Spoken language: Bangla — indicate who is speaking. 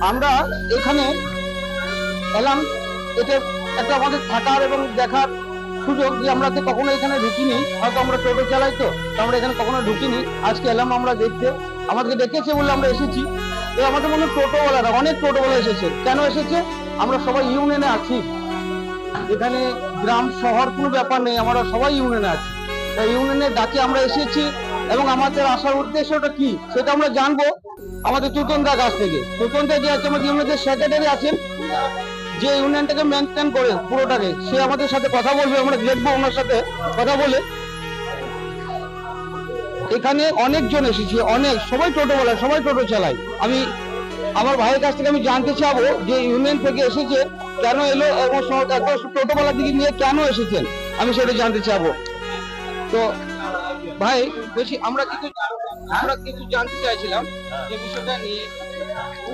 Speaker 1: আমরা এখানে এলাম। এটা একটা আমাদের থাকার এবং দেখার সুযোগ যে আমরা তো কখনো এখানে ঢুকিনি। হয়তো আমরা টোটো চালাই তো আমরা এখানে কখনো ঢুকিনি। আজকে এলাম আমরা দেখতে। আমাদেরকে ডেকেছে বলে আমরা এসেছি। তো আমাদের মনে টোটোওয়ালারা, অনেক টোটোওয়ালা এসেছে। কেন এসেছে? আমরা সবাই ইউনিয়নে আছি। এখানে গ্রাম, শহর কোনো ব্যাপার নেই। আমরা সবাই ইউনিয়নে আছি। তাই ডাকে আমরা এসেছি। এবং আমাদের আসার উদ্দেশ্যটা কি? সেটা আমরা জানব আমাদের চুতনদা কাছ থেকে। চুতনদা যে আছে, আমাদের ইউনিয়নের সেক্রেটারি আছেন, যে ইউনিয়নটাকে মেনটেন করে পুরোটাকে, সে আমাদের সাথে কথা বলবে, আমরা দেখব ওনার সাথে কথা বলে। এখানে অনেকজন এসেছে, অনেক, সবাই টোটো বলে, সবাই টোটো চালায়। আমি, আমার ভাইয়ের কাছ থেকে আমি জানতে চাবো যে ইউনিয়ন থেকে এসেছে, কেন এলো এবং টোটোওয়ালার দিকে নিয়ে কেন এসেছেন? আমি সেটা জানতে চাবো। তো ভাই বলছি আমরা কিছু আমরা কিছু জানতে চাইছিলাম যে বিষয়টা নিয়ে।